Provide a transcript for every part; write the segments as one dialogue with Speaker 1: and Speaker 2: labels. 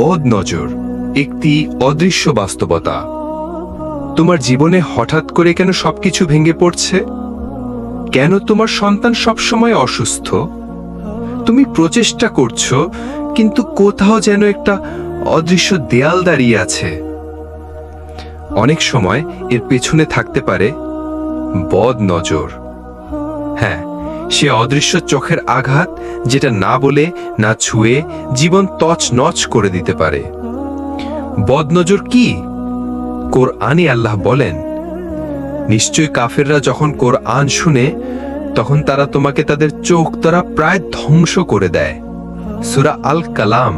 Speaker 1: বদ নজর একটি অদৃশ্য বাস্তবতা। তোমার জীবনে হঠাৎ করে কেন সবকিছু ভেঙে পড়ছে? কেন তোমার সন্তান সবসময় অসুস্থ? তুমি প্রচেষ্টা করছ, কিন্তু কোথাও যেন একটা অদৃশ্য দেয়াল দাঁড়িয়ে আছে। অনেক সময় এর পেছনে থাকতে পারে বদ নজর হ্যাঁ সে অদৃশ্য চোখের আঘাত যেটা না বলে, না ছুঁয়ে জীবন তছ নচ করে দিতে পারে। বদনজর কি? কোরআনে আল্লাহ বলেন, নিশ্চয় কাফেররা যখন কোরআন শুনে, তখন তারা তোমাকে তাদের চোখ তারা প্রায় ধ্বংস করে দেয়। সুরা আল কালাম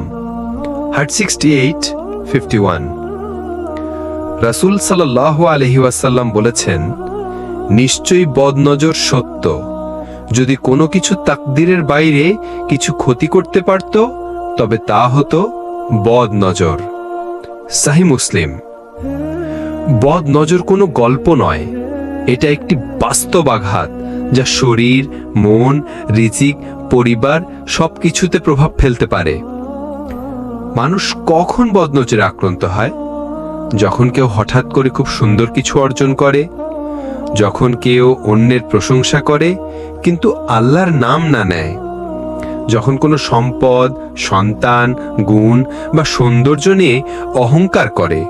Speaker 1: হার্ট সিক্সটি এইট, ফিফটি ওয়ান। রাসুল সাল্লাহ আলহি ওয়াসাল্লাম বলেছেন, নিশ্চয়ই বদনজর সত্য। যদি কোনো কিছু তাকদিরের বাইরে কিছু ক্ষতি করতে পারত, তবে তা হতো বদ নজর সাহি মুসলিম বদ নজর কোনো গল্প নয়। এটা একটি বাস্তব আঘাত যা শরীর, মন, রিজিক, পরিবার সবকিছুতে প্রভাব ফেলতে পারে। মানুষ কখন বদনজরে আক্রান্ত হয়? যখন কেউ হঠাৎ করে খুব সুন্দর কিছু অর্জন করে যখন কেউ অন্যের প্রশংসা করে, কিন্তু আল্লাহর নাম না নেয়। যখন কোনো সম্পদ, সন্তান, গুণ বা সৌন্দর্য নিয়ে অহংকার করে,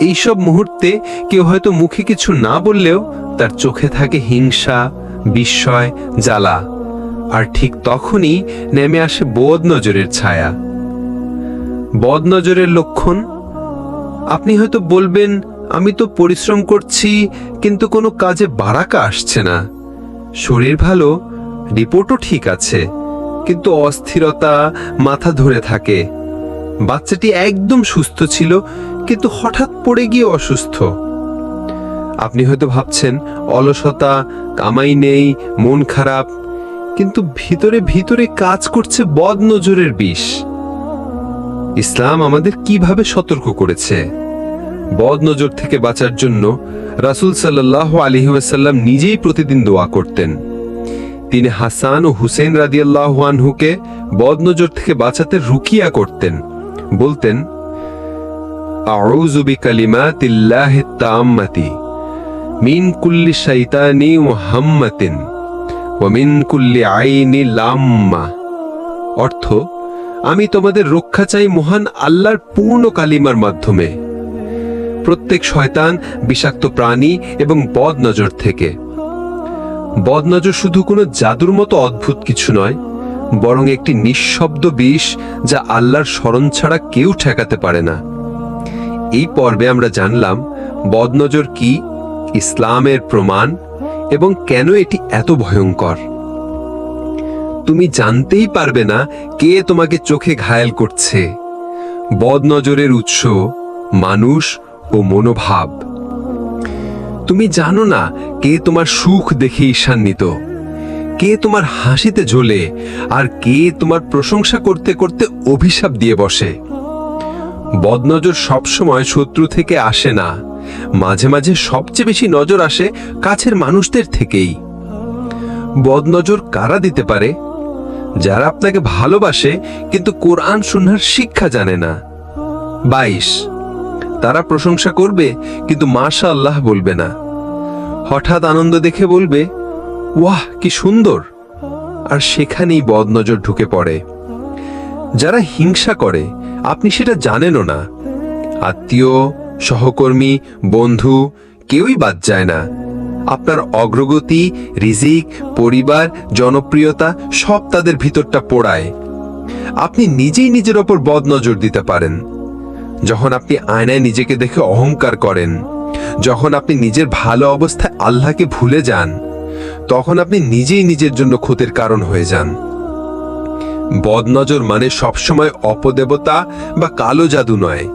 Speaker 1: এইসব মুহূর্তে কেউ হয়তো মুখে কিছু না বললেও তার চোখে থাকে হিংসা, বিস্ময়, জ্বালা। আর ঠিক তখনই নেমে আসে বদ নজরের ছায়া। বদ নজরের লক্ষণ? আপনি হয়তো বলবেন আমি তো পরিশ্রম করছি, কিন্তু কোনো কাজে বারাকা আসছে না। শরীর ভালো, রিপোর্টও ঠিক আছে, কিন্তু অস্থিরতা মাথা ধরে থাকে। বাচ্চাটি একদম সুস্থ ছিল, কিন্তু হঠাৎ পড়ে গিয়ে অসুস্থ। আপনি হয়তো ভাবছেন, অলসতা, কামাই নেই, মন খারাপ, কিন্তু ভিতরে ভিতরে কাজ করছে বদ নজরের বিষ। ইসলাম আমাদের কীভাবে সতর্ক করেছে? বদ নজর থেকে বাঁচার জন্য রাসূল সাল্লাহ আলহিউসাল্লাম নিজেই প্রতিদিন দোয়া করতেন। তিনি হাসান ও হুসেন রাদিয়াল্লাহ আনহুকে বদ নজর থেকে বাঁচাতে রুকিয়া করতেন। বলতেন মিন কুল্লি ওয়া হাম্মাতিন ওয়া মিন কুল্লি অর্থ, আমি তোমাদের রক্ষা চাই মহান আল্লাহর পূর্ণ কালিমার মাধ্যমে। প্রত্যেক শয়তান বিষাক্ত প্রাণী এবং বদ নজর থেকে। বদ নজর শুধু কোনো জাদুর মতো অদ্ভুত কিছু নয়, বরং একটি নিঃশব্দ বিষ যা আল্লাহর স্মরণ ছাড়া কেউ ঠেকাতে পারে না। এই পর্বে আমরা জানলাম বদনজর কি, ইসলামের প্রমাণ, এবং কেন এটি এত ভয়ঙ্কর। তুমি জানতেই পারবে না কে তোমাকে চোখে ঘায়াল করছে। বদনজরের উৎস মানুষ ও মনোভাব। তুমি জানো না কে তোমার সুখ দেখে ঈর্ষান্বিত? কে তোমার হাসিতে ঝোলে? আর কে তোমার প্রশংসা করতে করতে অভিশাপ দিয়ে বসে? বদনজর সবসময় শত্রু থেকে আসে না। মাঝে মাঝে সবচেয়ে বেশি নজর আসে কাছের মানুষদের থেকেই। বদনজর কারা দিতে পারে? যারা আপনাকে ভালোবাসে, কিন্তু কোরআন সুন্নার শিক্ষা জানে না। বাইশ তারা প্রশংসা করবে, কিন্তু মাশা আল্লাহ বলবে না। হঠাৎ আনন্দ দেখে বলবে, ওয়াহ, কি সুন্দর! আর সেখানেই বদনজর ঢুকে পড়ে। যারা হিংসা করে, আপনি সেটা জানেনও না। আত্মীয়, সহকর্মী, বন্ধু, কেউই বাদ যায় না। আপনার অগ্রগতি, রিজিক, পরিবার, জনপ্রিয়তা, সব তাদের ভিতরটা পোড়ায়। আপনি নিজেই নিজের ওপর বদ নজর দিতে পারেন। যখন আপনি আয়নায় নিজেকে দেখে অহংকার করেন, যখন আপনি নিজের ভালো অবস্থায় আল্লাহকে ভুলে যান, তখন আপনি নিজেই নিজের জন্য ক্ষতির কারণ হয়ে যান। বদনজর মানে সবসময় অপদেবতা বা কালো জাদু নয়।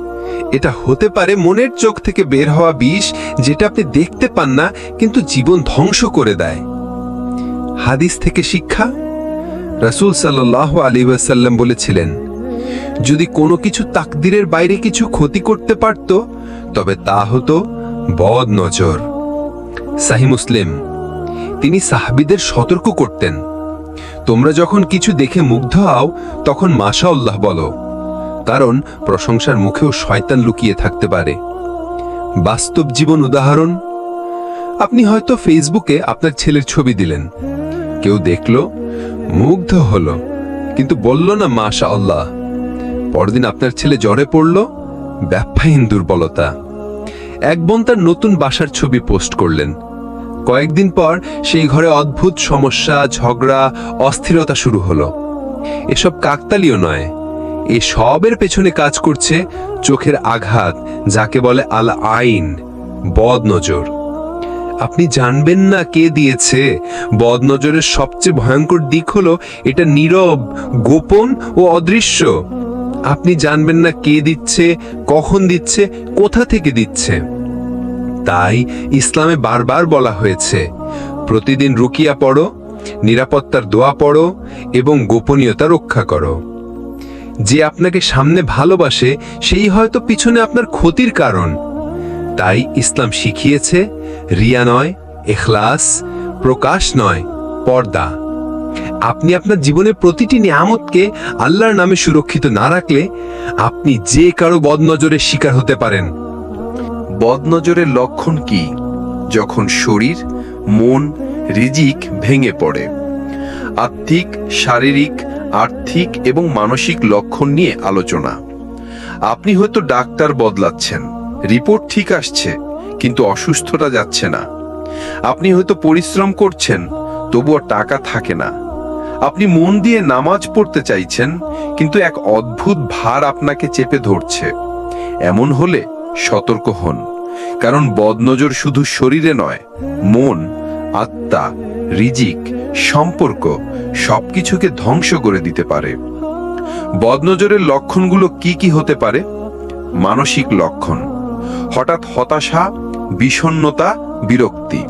Speaker 1: এটা হতে পারে মনের চোখ থেকে বের হওয়া বিষ যেটা আপনি দেখতে পান না, কিন্তু জীবন ধ্বংস করে দেয়। হাদিস থেকে শিক্ষা? রাসূল সাল্লাহ আলী ওয়াসাল্লাম বলেছিলেন যদি কোনো কিছু তাকদিরের বাইরে কিছু ক্ষতি করতে পারত, তবে তা হতো বদ নজর। সাহি মুসলিম, তিনি সাহাবিদের সতর্ক করতেন। তোমরা যখন কিছু দেখে মুগ্ধ হও, তখন মাশা আল্লাহ বলো, কারণ প্রশংসার মুখেও শয়তান লুকিয়ে থাকতে পারে। বাস্তব জীবন উদাহরণ, আপনি হয়তো ফেসবুকে আপনার ছেলের ছবি দিলেন। কেউ দেখল, মুগ্ধ হলো, কিন্তু বলল না মাশা আল্লাহ পরদিন আপনার ছেলে জ্বরে পড়ল? ব্যবসায়ীন দুর্বলতা। এক বোন তার নতুন বাসার ছবি পোস্ট করলেন। কয়েকদিন পর সেই ঘরে অদ্ভুত সমস্যা, ঝগড়া, অস্থিরতা শুরু হলো। এসব কাকতালীয় নয়। এ সবের পেছনে কাজ করছে চোখের আঘাত, যাকে বলে আল আইন বদ নজর আপনি জানবেন না কে দিয়েছে। বদনজরের সবচেয়ে ভয়ঙ্কর দিক হলো এটা নীরব, গোপন ও অদৃশ্য। আপনি জানবেন না কে দিচ্ছে, কখন দিচ্ছে, কোথা থেকে দিচ্ছে। তাই ইসলামে বারবার বলা হয়েছে, প্রতিদিন রুকিয়া পড়ো, নিরাপত্তার দোয়া পড়ো এবং গোপনীয়তা রক্ষা করো। যে আপনাকে সামনে ভালোবাসে, সেই হয়তো পিছনে আপনার ক্ষতির কারণ। তাই ইসলাম শিখিয়েছে, রিয়া নয়, এখলাস, প্রকাশ নয়, পর্দা। আপনি আপনার জীবনের প্রতিটি নিয়ামতকে আল্লাহর নামে সুরক্ষিত না রাখলে আপনি যে কারও বদনজরের শিকার হতে পারেন।
Speaker 2: বদনজরের লক্ষণ কি? যখন শরীর, মন, রিজিক ভেঙে পড়ে। আত্মিক, শারীরিক, আর্থিক এবং মানসিক লক্ষণ নিয়ে আলোচনা। আপনি হয়তো ডাক্তার বদলাচ্ছেন, রিপোর্ট ঠিক আসছে, কিন্তু অসুস্থতা যাচ্ছে না। আপনি হয়তো পরিশ্রম করছেন তবুও টাকা থাকে না। আপনি মন দিয়ে নামাজ পড়তে চাইছেন, কিন্তু এক অদ্ভুত ভার আপনাকে চেপে ধরছে। এমন হলে সতর্ক হন, কারণ বদনজর শুধু শরীরে নয়, মন, আত্মা, রিজিক, সম্পর্ক, সবকিছুকে ধ্বংস করে দিতে পারে। বদনজরের লক্ষণগুলো কি কি হতে পারে? মানসিক লক্ষণ, হঠাৎ হতাশা, বিষণ্ণতা, বিরক্তি।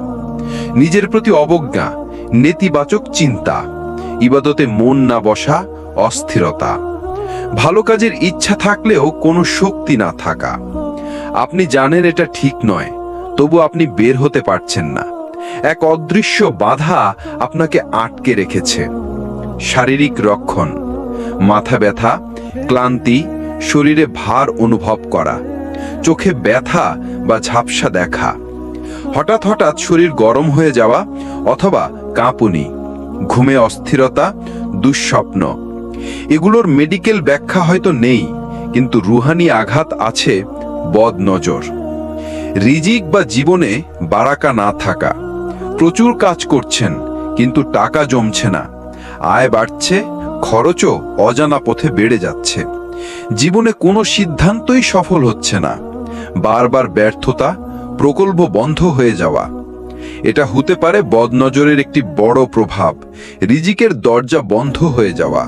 Speaker 2: নিজের প্রতি অবজ্ঞা নেতিবাচক চিন্তা। ইবাদতে মন না বসা, অস্থিরতা। ভালো কাজের ইচ্ছা থাকলেও কোনো শক্তি না থাকা। আপনি জানেন এটা ঠিক নয়, তবু আপনি বের হতে পারছেন না। এক অদৃশ্য বাধা আপনাকে আটকে রেখেছে। শারীরিক রক্ষণ, মাথা ব্যথা, ক্লান্তি, শরীরে ভার অনুভব করা, চোখে ব্যথা বা ঝাপসা দেখা। হঠাৎ হঠাৎ শরীর গরম হয়ে যাওয়া অথবা কাঁপুনি, ঘুমে অস্থিরতা, দুঃস্বপ্ন। এগুলোর মেডিকেল ব্যাখ্যা হয়তো নেই, কিন্তু রুহানি আঘাত আছে বদ নজর রিজিক বা জীবনে বারাকা না থাকা। প্রচুর কাজ করছেন, কিন্তু টাকা জমছে না। আয় বাড়ছে, খরচও অজানা পথে বেড়ে যাচ্ছে। জীবনে কোনো সিদ্ধান্তই সফল হচ্ছে না। বারবার ব্যর্থতা, প্রকল্প বন্ধ হয়ে যাওয়া। এটা হতে পারে বদনজরের একটি বড় প্রভাব, রিজিকের দরজা বন্ধ হয়ে যাওয়া,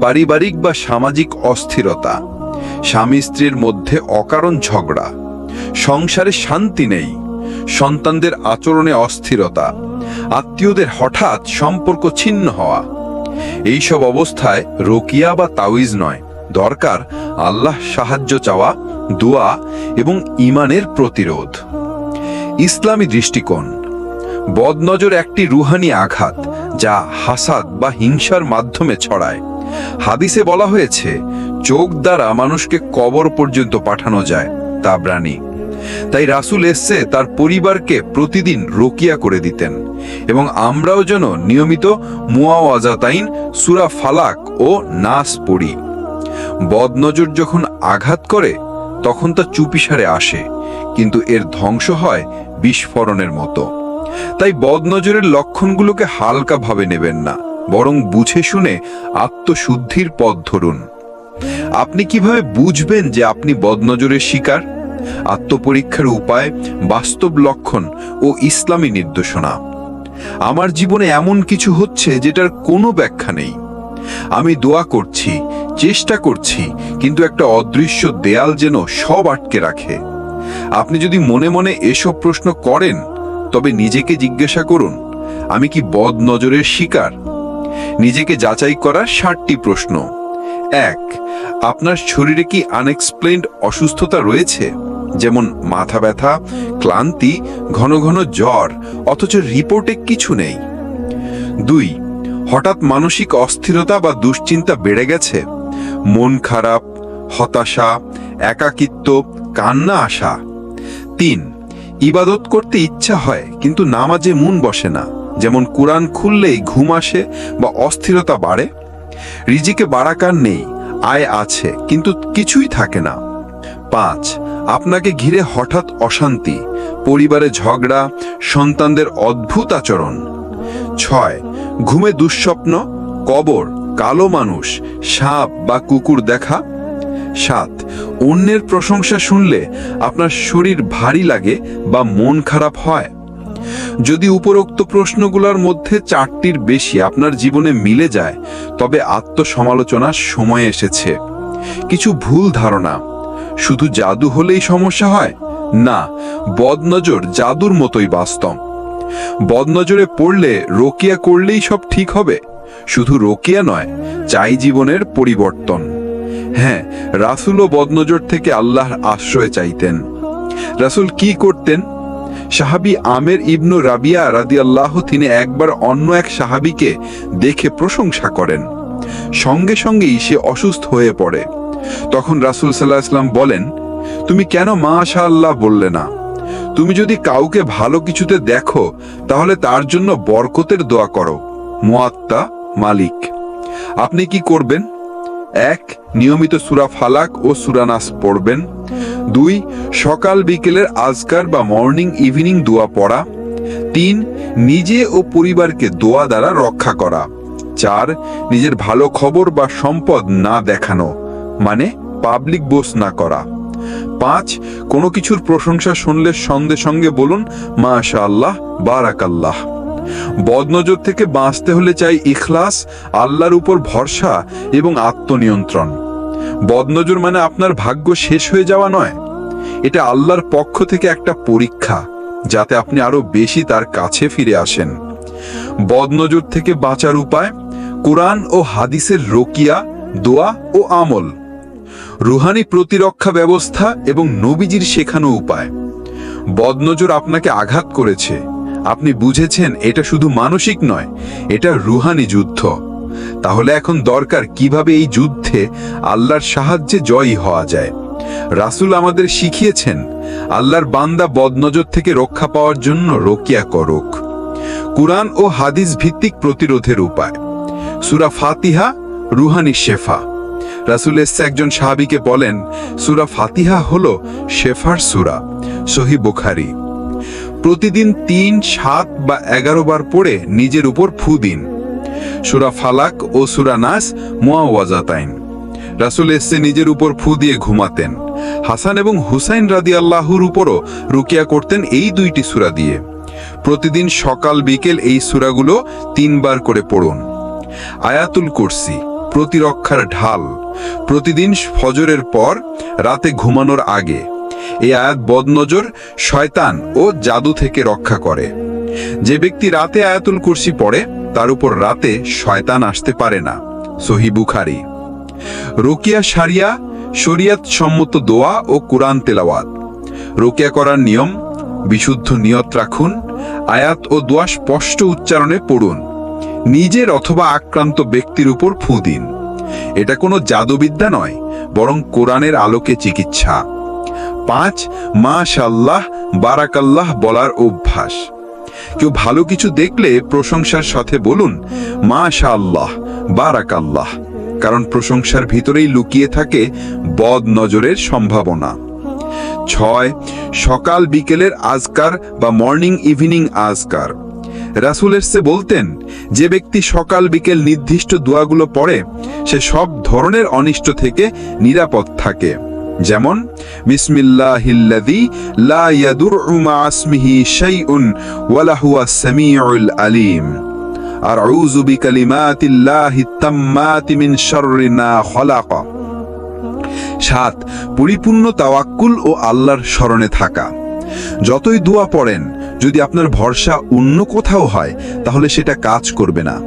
Speaker 2: পারিবারিক বা সামাজিক অস্থিরতা, স্বামী স্ত্রীর মধ্যে অকারণ ঝগড়া, সংসারে শান্তি নেই, সন্তানদের আচরণে অস্থিরতা, আত্মীয়দের হঠাৎ সম্পর্ক ছিন্ন হওয়া। এইসব অবস্থায় রোকিয়া বা তাওইজ নয়, দরকার আল্লাহ সাহায্য চাওয়া, দোয়া এবং ইমানের প্রতিরোধ। ইসলামী দৃষ্টিকোণ বদনজর একটি রুহানি আঘাত, যা হাসাদ বা হিংসার মাধ্যমে ছড়ায়। হাদিসে বলা হয়েছে, চোখ দ্বারা মানুষকে কবর পর্যন্ত পাঠানো যায় তাবরানি তাই রাসুল এসছে তার পরিবারকে প্রতিদিন রোকিয়া করে দিতেন, এবং আমরাও যেন নিয়মিত মুআওয়াজাতাইন, সুরা ফালাক ও নাস পড়ি। বদনজর যখন আঘাত করে, তখন তা চুপিসারে আসে, কিন্তু এর ধ্বংস হয় বিস্ফোরণের মতো। তাই বদনজরের লক্ষণগুলোকে হালকাভাবে নেবেন না, বরং বুঝে শুনে আত্মশুদ্ধির পথ ধরুন। আপনি কীভাবে বুঝবেন যে আপনি বদনজরের শিকার? আত্মপরীক্ষার উপায়, বাস্তব লক্ষণ ও ইসলামী নির্দেশনা। আমার জীবনে এমন কিছু হচ্ছে যেটার কোনো ব্যাখ্যা নেই। আমি দোয়া করছি, চেষ্টা করছি, কিন্তু একটা অদৃশ্য দেয়াল যেন সব আটকে রাখে। আপনি যদি মনে মনে এসব প্রশ্ন করেন তবে নিজেকে জিজ্ঞাসা করুন, আমি কি বদ নজরের শিকার? নিজেকে যাচাই করার ষাটটি প্রশ্ন। এক, আপনার শরীরে কি আনএক্সপ্লেইনড অসুস্থতা রয়েছে? যেমন মাথা ব্যথা, ক্লান্তি, ঘন ঘন জ্বর, অথচ রিপোর্টে কিছু নেই। দুই, হঠাৎ মানসিক অস্থিরতা বা দুশ্চিন্তা বেড়ে গেছে। মন খারাপ,
Speaker 3: হতাশা, একাকিত্ব, কান্না আসা তিন ইবাদত করতে ইচ্ছা হয়, কিন্তু নামাজে মন বসে না। যেমন কোরআন খুললেই ঘুম আসে বা অস্থিরতা বাড়ে। রিজিকে বাড়াকার নেই, আয় আছে, কিন্তু কিছুই থাকে না। পাঁচ, আপনাকে ঘিরে হঠাৎ অশান্তি, পরিবারে ঝগড়া, সন্তানদের অদ্ভুত আচরণ। ছয়, ঘুমে দুঃস্বপ্ন, কবর, কালো মানুষ, সাপ বা কুকুর দেখা। সাত। অন্যের প্রশংসা শুনলে আপনার শরীর ভারী লাগে বা মন খারাপ হয়। যদি উপরোক্ত প্রশ্নগুলোর মধ্যে চারটির বেশি আপনার জীবনে মিলে যায়, তবে আত্মসমালোচনার সময় এসেছে। কিছু ভুল ধারণা। শুধু জাদু হলেই সমস্যা হয়? না, বদনজর জাদুর মতোই বাস্তব। বদনজরে পড়লে রোকিয়া করলেই সব ঠিক হবে। শুধু রোকিয়া নয়, চাই জীবনের পরিবর্তন। হ্যাঁ রাসুলও বদনজর থেকে আল্লাহর আশ্রয় চাইতেন। রাসুল কি করতেন? সাহাবি আমের ইবনু রাবিয়া রাদি আল্লাহ তিনি একবার অন্য এক সাহাবিকে দেখে প্রশংসা করেন। সঙ্গে সঙ্গেই সে অসুস্থ হয়ে পড়ে। তখন রাসুল সাল্লাহ ইসলাম বলেন, তুমি কেন মা আশা আল্লাহ বললে না? তুমি যদি কাউকে ভালো কিছুতে দেখো, তাহলে তার জন্য বরকতের দোয়া করো। মুয়াত্তা মালিক। আপনি কি করবেন? এক, নিয়মিত সুরা ফালাক ও সুরানাস পড়বেন। দুই, সকাল বিকেলের আজকার বা মর্নিং ইভিনিং দোয়া পড়া। তিন, নিজে ও পরিবারকে দোয়া দ্বারা রক্ষা করা। চার, নিজের ভালো খবর বা সম্পদ না দেখানো মানে পাবলিক বোস না করা। পাঁচ, কোনো কিছুর প্রশংসা শুনলে সঙ্গে সঙ্গে বলুন মাশা আল্লাহ বারাকাল্লাহ। বদনজর থেকে বাঁচতে হলে চাই ইখলাস, আল্লাহর উপর ভরসা এবং আত্মনিয়ন্ত্রণ। বদনজর মানে আপনার ভাগ্য শেষ হয়ে যাওয়া নয়। এটা আল্লাহর পক্ষ থেকে একটা পরীক্ষা, যাতে আপনি আরও বেশি তার কাছে ফিরে আসেন। বদনজর থেকে বাঁচার উপায়, কোরআন ও হাদিসের রোকিয়া, দোয়া ও আমল। রুহানি প্রতিরক্ষা ব্যবস্থা এবং নবীজির শেখানো উপায়। বদনজর আপনাকে আঘাত করেছে। আপনি বুঝেছেন, এটা শুধু মানসিক নয়, এটা রুহানি যুদ্ধ। তাহলে এখন দরকার কীভাবে এই যুদ্ধে আল্লাহর সাহায্যে জয়ী হওয়া যায়? রাসূল আমাদের শিখিয়েছেন, আল্লাহর বান্দা বদনজর থেকে রক্ষা পাওয়ার জন্য রকিয়া করুক। কুরআন ও হাদিস ভিত্তিক প্রতিরোধের উপায়। সুরা ফাতিহা, রুহানি শেফা। রাসুল এসে একজন সাহাবিকে বলেন, সুরা ফাতিহা হল শেফার সুরা সহি বুখারি। প্রতিদিন তিন, সাত বা এগারো বার পড়ে নিজের উপর ফু দিন। সুরা ফালাক ও সুরা নাস মোয়াওয়াজাতাইন রাসুল এসে নিজের উপর ফু দিয়ে ঘুমাতেন। হাসান এবং হুসাইন রাদি আল্লাহর উপরও রুকিয়া করতেন এই দুইটি সুরা দিয়ে। প্রতিদিন সকাল, বিকেল এই সুরাগুলো তিনবার করে পড়ুন। আয়াতুল কুরসি, প্রতিরক্ষার ঢাল। প্রতিদিন ফজরের পর রাতে ঘুমানোর আগে। এই আয়াত বদনজর, শয়তান ও জাদু থেকে রক্ষা করে। যে ব্যক্তি রাতে আয়াতুল কুরসি পড়ে, তার উপর রাতে শয়তান আসতে পারে না। সহি বুখারি। রোকিয়া সারিয়া শরিয়াত সম্মত দোয়া ও কোরআন তেলাওয়াত। রোকিয়া করার নিয়ম, বিশুদ্ধ নিয়ত রাখুন, আয়াত ও দোয়া স্পষ্ট উচ্চারণে পড়ুন। নিজের অথবা আক্রান্ত ব্যক্তির উপর ফু দিন। এটা কোনো জাদুবিদ্যা নয়, বরং কোরআনের আলোকে চিকিৎসা। পাঁচ মা মাশাল্লাহ বারাকাল্লাহ বলার অভ্যাস। কেউ ভালো কিছু দেখলে প্রশংসার সাথে বলুন মা মাশাল্লাহ বারাকাল্লাহ, কারণ প্রশংসার ভিতরেই লুকিয়ে থাকে বদ নজরের সম্ভাবনা। ছয়, সকাল বিকেলের আজকার বা মর্নিং ইভিনিং আজকার। রাসুলের সে বলতেন, যে ব্যক্তি সকাল বিকেল নির্দিষ্ট দোয়াগুলো পড়ে, সে সব ধরনের অনিষ্ট থেকে নিরাপদ থাকে। যেমন, বিসমিল্লাহিল্লাযী আলিম। সাত, পরিপূর্ণ তাওয়াক্কুল ও আল্লাহর স্মরণে থাকা। যতই দোয়া পড়েন, যদি আপনার ভরসা অন্য কোথাও হয়, তাহলে সেটা কাজ করবে না।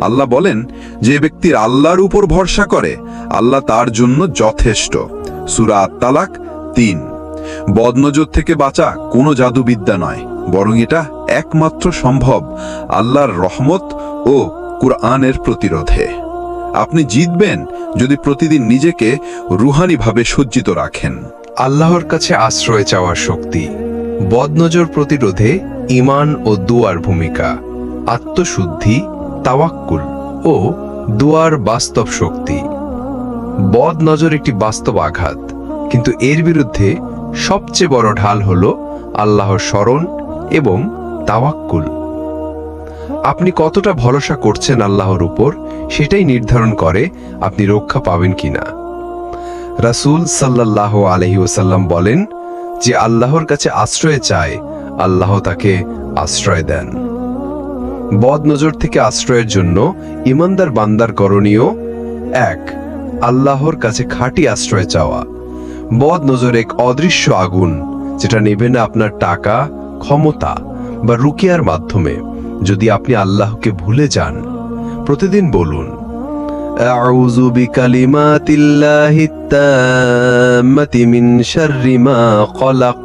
Speaker 3: আল্লাহ বলেন, যে ব্যক্তির আল্লাহর উপর ভরসা করে, আল্লাহ তার জন্য যথেষ্ট। সুরা আত্মালাক তিন। বদনজর থেকে বাঁচা কোনো জাদুবিদ্যা নয়, বরং এটা একমাত্র সম্ভব আল্লাহর রহমত ও কুরআনের প্রতিরোধে। আপনি জিতবেন যদি প্রতিদিন নিজেকে রুহানিভাবে সজ্জিত রাখেন।
Speaker 2: আল্লাহর কাছে আশ্রয় চাওয়ার শক্তি, বদনজর প্রতিরোধে ইমান ও দুয়ার ভূমিকা, আত্মশুদ্ধি, তাওয়াক্কুল ও দুয়ার বাস্তব শক্তি। বদ নজর একটি বাস্তব আঘাত। কিন্তু এর বিরুদ্ধে সবচেয়ে বড় ঢাল হল আল্লাহর স্মরণ এবং তাওয়াক্কুল। আপনি কতটা ভরসা করছেন আল্লাহর উপর, সেটাই নির্ধারণ করে আপনি রক্ষা পাবেন কিনা। রাসূল সাল্লাল্লাহ আলহি ওসাল্লাম বলেন যে আল্লাহর কাছে আশ্রয় চায়, আল্লাহ তাকে আশ্রয় দেন। বদ নজর থেকে আশ্রয়ের জন্য ইমানদার বান্দার করণীয় এক আল্লাহর কাছে খাঁটি আশ্রয় চাওয়া বদ নজর এক অদৃশ্য আগুন যেটা নেবে না আপনার টাকা ক্ষমতা বা রুকিয়ার মাধ্যমে যদি আপনি আল্লাহকে ভুলে যান প্রতিদিন বলুন أعوذ بكلمات الله التامة من شر ما خلق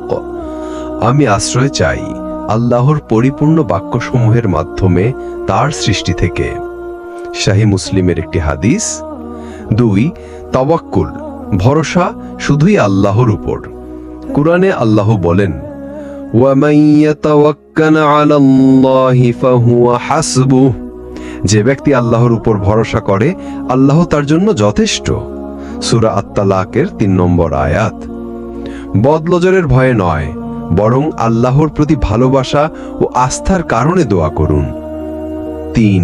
Speaker 2: আমি আশ্রয় চাই আল্লাহর পরিপূর্ণ বাক্যসমূহের মাধ্যমে তার সৃষ্টি থেকে শাহী মুসলিমের একটি হাদিস দুই তবাক্কুল ভরসা শুধুই আল্লাহর উপর। কুরআনে আল্লাহ বলেন যে ব্যক্তি আল্লাহর উপর ভরসা করে, আল্লাহ তার জন্য যথেষ্ট। সুরা আত্মালাকের তিন নম্বর আয়াত, বদলজরের ভয়ে নয়, বরং আল্লাহর প্রতি ভালোবাসা ও আস্থার কারণে দোয়া করুন। তিন,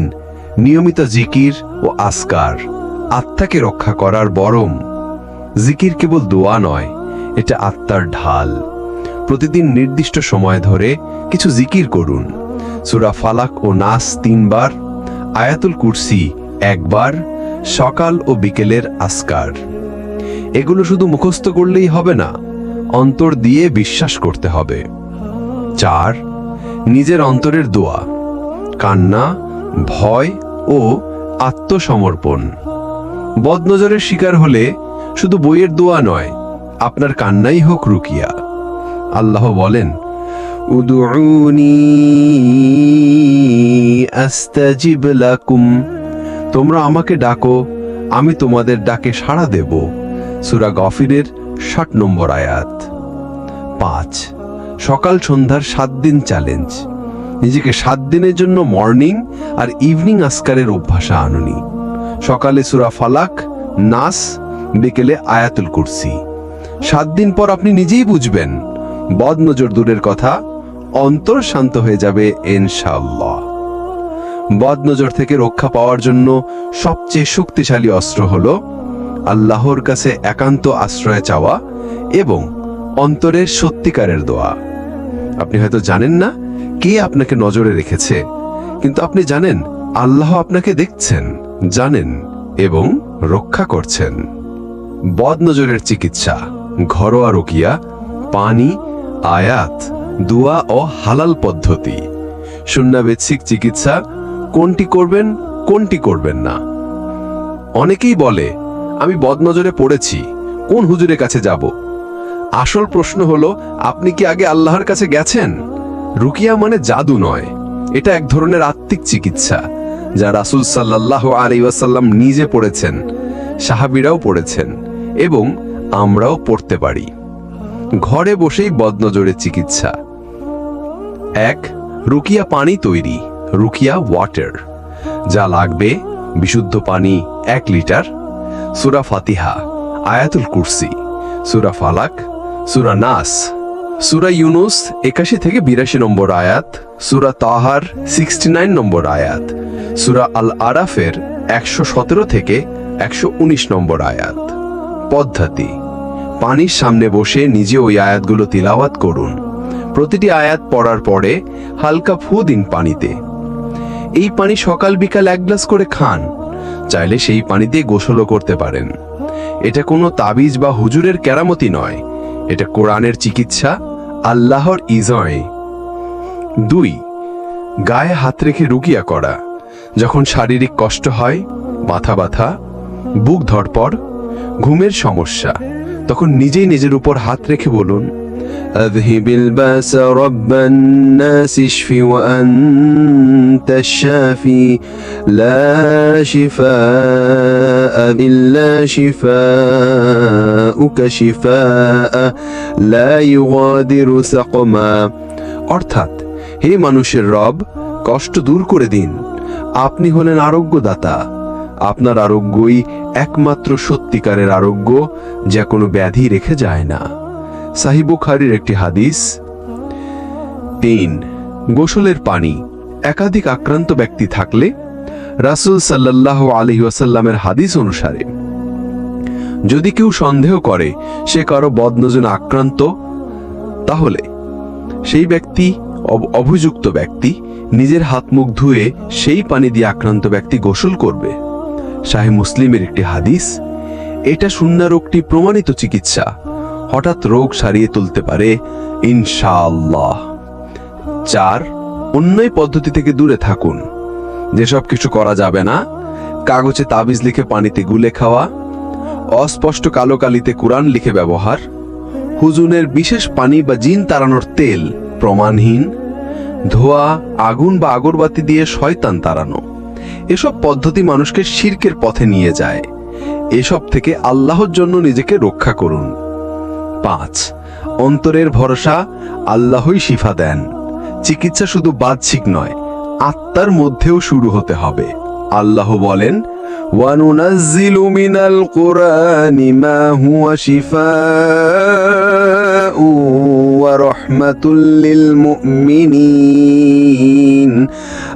Speaker 2: নিয়মিত জিকির ও আসকার আত্মাকে রক্ষা করার বরম। জিকির কেবল দোয়া নয়, এটা আত্মার ঢাল। প্রতিদিন নির্দিষ্ট সময় ধরে কিছু জিকির করুন। সুরা ফালাক ও নাস তিনবার, আয়াতুল কুরসি একবার, সকাল ও বিকেলের আসকার। এগুলো শুধু মুখস্থ করলেই হবে না, অন্তর দিয়ে বিশ্বাস করতে হবে। চার, নিজের অন্তরের দোয়া। কান্না, ভয় ও আত্মসমর্পণ। বদনজরের শিকার হলে শুধু বইয়ের দোয়া নয়, আপনার কান্নাই হোক রুকিয়া। আল্লাহ বলেন তোমরা আমাকে ডাকো, আমি তোমাদের ডাকে সাড়া দেব। সুরা গফিরের ষাট নম্বর আয়াত। পাঁচ, সকাল সন্ধ্যার সাত দিন চ্যালেঞ্জ নিজেকে সাত দিনের জন্য মর্নিং আর ইভিনিং আসকারের অভ্যাসে আনুনি। সকালে সুরা ফালাক, নাস, বিকেলে আয়াতুল কুরসি। সাত দিন পর আপনি নিজেই বুঝবেন বদ নজর দূরের কথা, অন্তর শান্ত হয়ে যাবে ইনশাআল্লাহ। বদ নজর থেকে রক্ষা পাওয়ার জন্য সবচেয়ে শক্তিশালী অস্ত্র হল আল্লাহর কাছে একান্ত আশ্রয় চাওয়া এবং অন্তরের সত্যিকারের দোয়া। আপনি হয়তো জানেন না কে আপনাকে নজরে রেখেছে, কিন্তু আপনি জানেন আল্লাহ আপনাকে দেখছেন। জানেন এবং রক্ষা করছেন। বদনজরের চিকিৎসা, ঘরোয়া রোকিয়া পানি, আয়াত, দুয়া ও হালাল পদ্ধতি। শূন্যাবেচ্ছিক চিকিৎসা, কোনটি করবেন কোনটি করবেন না। অনেকেই বলে, আমি বদনজরে পড়েছি, কোন হুজুরের কাছে যাব? আসল প্রশ্ন হলো, আপনি কি আগে আল্লাহর কাছে গেছেন? রুকিয়া মানে জাদু নয়, এটা এক ধরনের আত্মিক চিকিৎসা। যা রাসূল সাল্লাহ আলী ওয়াসাল্লাম নিজে পড়েছেন, সাহাবিরাও পড়েছেন এবং আমরাও পড়তে পারি। ঘরে বসেই বদনজরের চিকিৎসা। এক, রুকিয়া পানি তৈরি, রুকিয়া ওয়াটার, যা লাগবে বিশুদ্ধ পানি এক লিটার। সুরা ফাতিহা, আয়াতুল কুরসি, সুরা ফালাক, সুরা নাস সুরা ইউনুস একাশি থেকে বিরাশি নম্বর আয়াত, সুরা তাহার সিক্সটি নাইন নম্বর আয়াত, সুরা আল আরাফের একশো সতেরো থেকে একশো উনিশ নম্বর আয়াত। পদ্ধতি, পানির সামনে বসে নিজে ওই আয়াতগুলো তিলাওয়াত করুন। প্রতিটি আয়াত পড়ার পরে হালকা ফু দিন পানিতে। এই পানি সকাল বিকাল এক গ্লাস করে খান, চাইলে সেই পানিতে গোসলও করতে পারেন। এটা কোনো তাবিজ বা হুজুরের কেরামতি নয় এটা কোরআনের চিকিৎসা, আল্লাহর ইজয়। দুই, গায়ে হাত রেখে রুকিয়া করা। যখন শারীরিক কষ্ট হয়, মাথা ব্যথা, বুক ধরপড় ঘুমের সমস্যা, তখন নিজেই নিজের উপর হাত রেখে বলুন
Speaker 4: أذهب الباس رب الناس اشف وأنت الشافي لا شفاء إلا شفاءك شفاء لا يغادر سقما অর্থাৎ হে মানুষের রব কষ্ট দূর করে দিন আপনি হলেন আরোগ্যদাতা আপনার আরোগ্যই একমাত্র সত্যিকারের আরোগ্য যা কোনো ব্যাধি রেখে যায় না সাহিবুখারির একটি হাদিস। তিন, গোসলের পানি। একাধিক আক্রান্ত ব্যক্তি থাকলে রাসূল সাল্লাল্লাহু আলাইহি ওয়াসাল্লামের হাদিস অনুসারে। যদি কেউ সন্দেহ করে সে কারও বদনজনে আক্রান্ত, তাহলে সেই ব্যক্তি অভিযুক্ত ব্যক্তি নিজের হাত মুখ ধুয়ে সেই পানি দিয়ে আক্রান্ত ব্যক্তি গোসল করবে। শাহে মুসলিমের একটি হাদিস। এটা শূন্য রোগটি প্রমাণিত চিকিৎসা। হঠাৎ রোগ সারিয়ে তুলতে পারে ইনশাআল্লাহ। চার, অন্যই পদ্ধতি থেকে দূরে থাকুন। যেসব কিছু করা যাবে না, কাগজে তাবিজ লিখে পানিতে গুলে খাওয়া, অস্পষ্ট কালো কালিতে কোরআন লিখে ব্যবহার, হুজুনের বিশেষ পানি বা জিন তাড়ানোর তেল প্রমাণহীন, ধোয়া, আগুন বা আগরবাতি দিয়ে শয়তান তাড়ানো। এসব পদ্ধতি মানুষকে শির্কের পথে নিয়ে যায়। এসব থেকে আল্লাহর জন্য নিজেকে রক্ষা করুন। পাঁচ। অন্তরের ভরসা আল্লাহই শিফা দেন। চিকিৎসা শুধু বাহ্যিক নয়, আত্মার মধ্যেও শুরু হতে হবে। আল্লাহ বলেন وَنُنَزِّلُ مِنَ الْقُرْآنِ مَا هُوَ شِفَاءٌ وَرَحْمَةٌ لِلْمُؤْمِنِينَ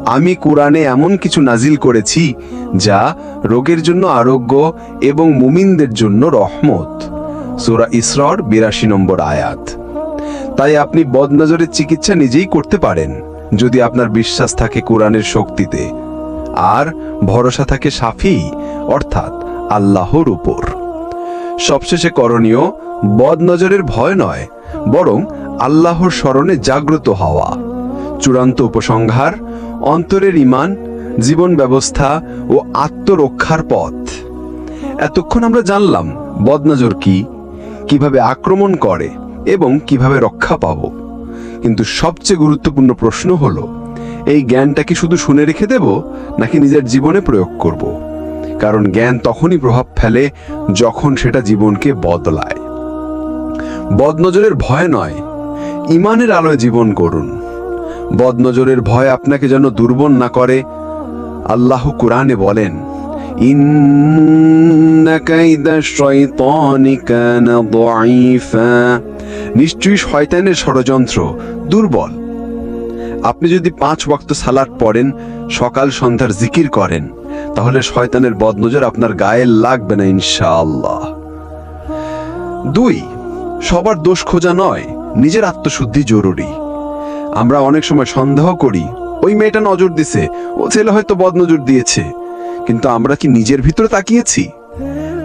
Speaker 4: আমি কোরআনে এমন কিছু নাজিল করেছি যা রোগের জন্য আরোগ্য এবং মুমিনদের জন্য রহমত। সূরা ইসরর বিরাশি নম্বর আয়াত। তাই আপনি বদনজরের চিকিৎসা নিজেই করতে পারেন, যদি আপনার বিশ্বাস থাকে কোরআনের শক্তিতে। আর ভরসা থাকে সাফি, অর্থাৎ আল্লাহর উপর। সবশেষে করণীয়, বদনজরের ভয় নয়, বরং আল্লাহর স্মরণে জাগ্রত হওয়া। চূড়ান্ত উপসংহার, অন্তরের ইমান জীবন ব্যবস্থা ও আত্মরক্ষার পথ। এতক্ষণ আমরা জানলাম, বদনজর কি? কীভাবে আক্রমণ করে এবং কীভাবে রক্ষা পাব। কিন্তু সবচেয়ে গুরুত্বপূর্ণ প্রশ্ন হলো, এই জ্ঞানটা কি শুধু শুনে রেখে দেব, নাকি নিজের জীবনে প্রয়োগ করব? কারণ জ্ঞান তখনই প্রভাব ফেলে যখন সেটা জীবনকে বদলায়। বদনজরের ভয় নয়, ইমানের আলোয় জীবন করুন বদনজরের ভয় আপনাকে যেন দুর্বল না করে, আল্লাহ কুরআনে বলেন নিশ্চয়ই শয়তানের ষড়যন্ত্র দুর্বল। আপনি যদি পাঁচ ওয়াক্ত সালাত পড়েন, সকাল সন্ধ্যার জিকির করেন, তাহলে শয়তানের বদনজর আপনার গায়ে লাগবে না ইনশাআল্লাহ। দুই, সবার দোষ খোঁজা নয়, নিজের আত্মশুদ্ধি জরুরি। আমরা অনেক সময় সন্দেহ করি, ওই মেয়েটা নজর দিছে, ও ছেলে হয়তো বদনজর দিয়েছে। কিন্তু আমরা কি নিজের ভিতরে তাকিয়েছি?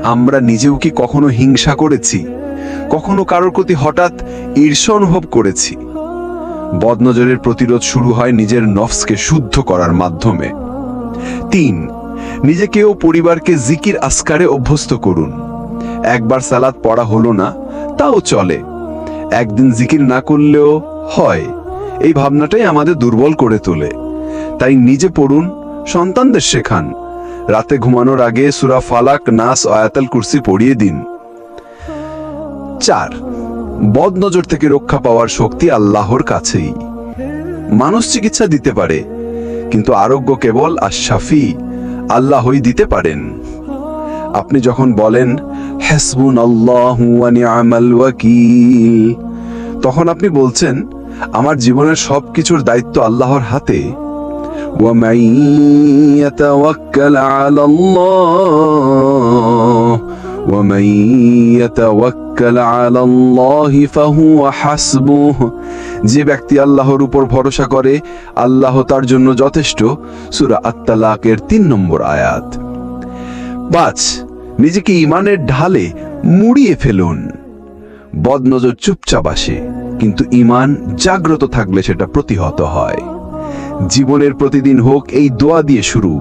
Speaker 4: আমরা নিজেও কি কখনো হিংসা করেছি? কখনো কারোর প্রতি হঠাৎ ঈর্ষা অনুভব করেছি? বদনজরের প্রতিরোধ শুরু হয় নিজের নফসকে শুদ্ধ করার মাধ্যমে। তিন, নিজেকে ও পরিবারকে জিকির আসকারে অভ্যস্ত করুন। একবার সালাদ পড়া হলো না, তাও চলে। একদিন জিকির না করলেও হয়। এই ভাবনাটাই আমাদের দুর্বল করে তোলে। তাই নিজে পড়ুন, সন্তানদের শেখান। রাতে ঘুমানোর আগে সুরা ফালাক, নাস, আয়াতাল কুরসি পড়িয়ে দিন। চার বদ নজর থেকে রক্ষা পাওয়ার শক্তি আল্লাহর কাছেই। মানুষ চিকিৎসা দিতে পারে, কিন্তু আরোগ্য কেবল আশাফি আল্লাহই দিতে পারেন। আপনি যখন বলেন হেসবুন আল্লাহ তখন আপনি বলছেন, আমার জীবনের সবকিছুর দায়িত্ব আল্লাহর হাতে। ومن يتوكل على الله ومن يتوكل على الله فهو حسبه যে ব্যক্তি আল্লাহর উপর ভরসা করে আল্লাহ তার জন্য যথেষ্ট সূরা আত-তালাকের তিন নম্বর আয়াত পাঁচ নিজেকে ইমানের ঢালে মুড়িয়ে ফেলুন বদনজর চুপচাপ আসে কিন্তু ইমান জাগ্রত থাকলে সেটা প্রতিহত হয় জীবনের প্রতিদিন হোক এই দোয়া দিয়ে শুরু।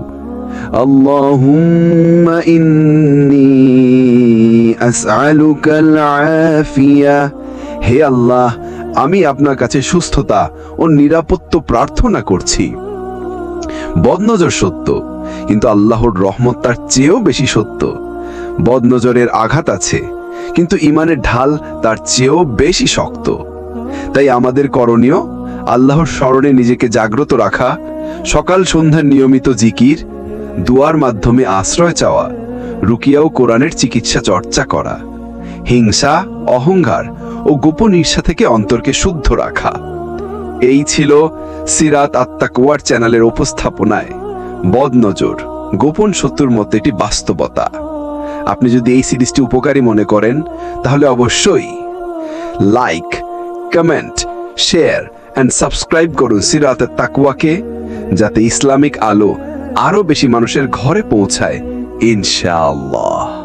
Speaker 4: হে আল্লাহ, আমি আপনার কাছে সুস্থতা ও নিরাপত্ত প্রার্থনা করছি। বদনজর সত্য, কিন্তু আল্লাহর রহমত তার চেয়েও বেশি সত্য। বদনজরের আঘাত আছে, কিন্তু ইমানের ঢাল তার চেয়েও বেশি শক্ত। তাই আমাদের করণীয় আল্লাহর স্মরণে নিজেকে জাগ্রত রাখা, সকাল সন্ধ্যার নিয়মিত জিকির, দুয়ার মাধ্যমে আশ্রয় চাওয়া, রুকিয়া ও কোরআনের চিকিৎসা চর্চা করা, হিংসা, অহংকার ও গোপন ঈর্ষা থেকে অন্তরকে শুদ্ধ রাখা। এই ছিল সিরাত আত্মাকুয়ার চ্যানেলের উপস্থাপনায়। বদনজর, গোপন শত্রুর মতো এটি বাস্তবতা। আপনি যদি এই সিরিজটি উপকারী মনে করেন, তাহলে অবশ্যই like, comment, share and subscribe করুন সিরাতের তাকুয়াকে যাতে ইসলামিক আলো আরও বেশি মানুষের ঘরে পৌঁছায় ইনশাআল্লাহ।